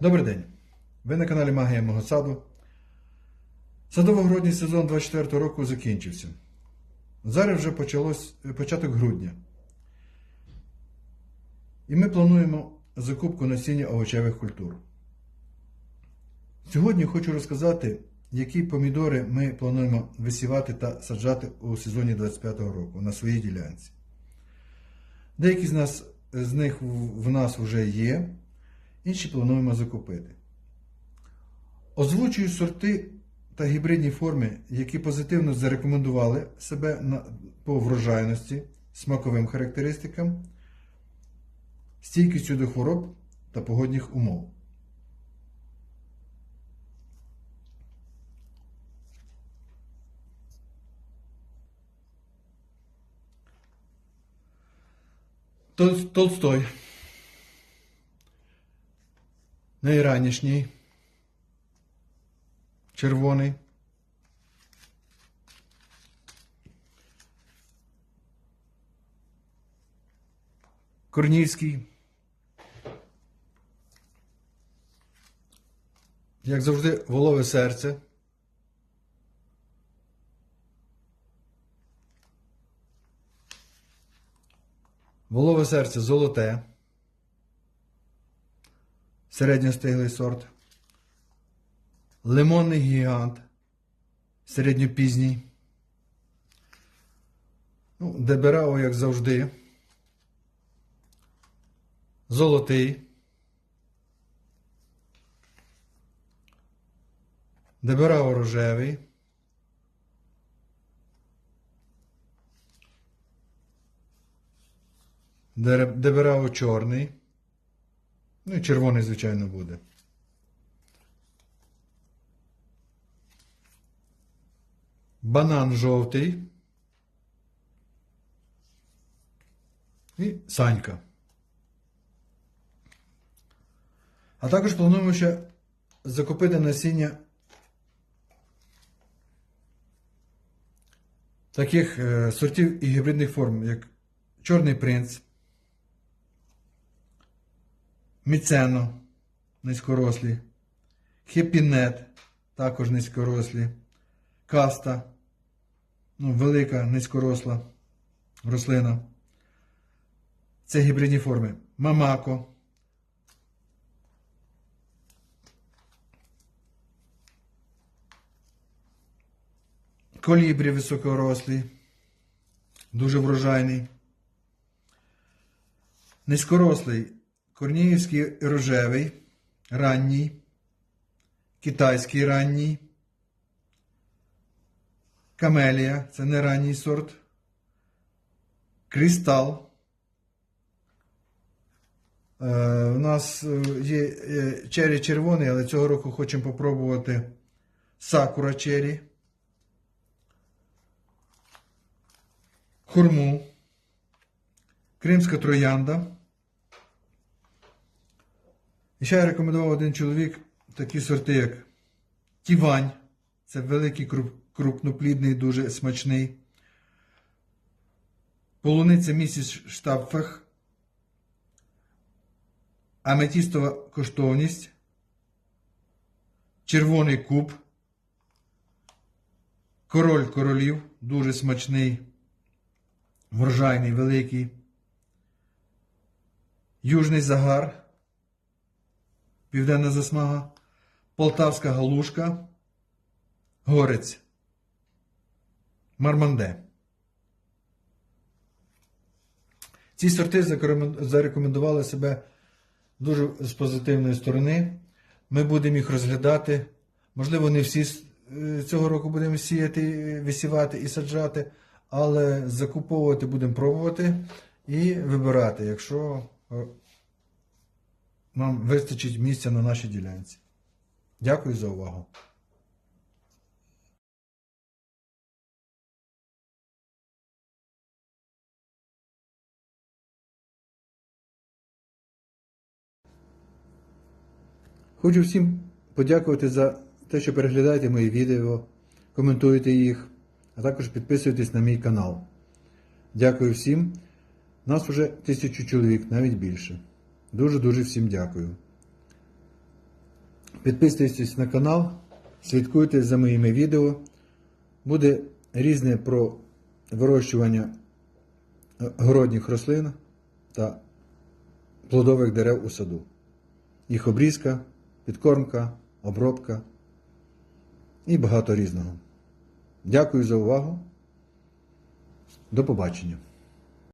Добрий день! Ви на каналі Магія мого саду. Садово-городній сезон 24 року закінчився. Зараз вже почалось е, початок грудня. І ми плануємо закупку насіння овочевих культур. Сьогодні хочу розказати, які помідори ми плануємо висівати та саджати у сезоні 25 року на своїй ділянці. Деякі з нас з них в нас вже є, інші плануємо закупити. Озвучую сорти та гібридні форми, які позитивно зарекомендували себе по врожайності, смаковим характеристикам, стійкістю до хвороб та погодних умов. Толстой. Найранішній. Червоний. Корнівський. Як завжди, волове серце. Волове серце золоте. Середньостиглий сорт. Лимонний гігант. Середньопізній. Ну, Деберао, як завжди. Золотий. Деберао рожевий. Деберао чорний. Ну і червоний, звичайно, буде. Банан жовтий. І санька. А також плануємо ще закупити насіння таких е, сортів і гібридних форм, як Чорний принц, Міцено низькорослі, Хепінет також низькорослі, Каста, ну, велика низькоросла рослина. Це гібридні форми. Мамако. Колібрі високорослі, дуже врожайний. Низькорослий корніївський рожевий, ранній, китайський ранній, камелія це не ранній сорт, кристал. Е, у нас е, є е, чері червоний, але цього року хочемо попробувати сакура чері. Хурму, Кримська троянда. І ще я рекомендував один чоловік такі сорти, як Тівань. Це великий круп- крупноплідний, дуже смачний. Полуниця місіс Штапфех. Аметістова коштовність. Червоний куб. Король королів. Дуже смачний. Врожайний, великий. Южний загар. Південна засмага. Полтавська галушка. Горець. Марманде. Ці сорти зарекомендували себе дуже з позитивної сторони. Ми будемо їх розглядати. Можливо, не всі е, цього року будемо сіяти, висівати і саджати, але закуповувати будемо пробувати і вибирати, якщо е, нам вистачить місця на нашій ділянці. Дякую за увагу. Хочу всім подякувати за те, що переглядаєте мої відео, коментуєте їх, а також підписуєтесь на мій канал. Дякую всім. Нас вже тисячу чоловік, навіть більше. Дуже-дуже всім дякую. Підписуйтесь на канал, слідкуйте за моїми відео. Буде різне про вирощування городніх рослин та плодових дерев у саду. Їх обрізка, підкормка, обробка і багато різного. Дякую за увагу. До побачення.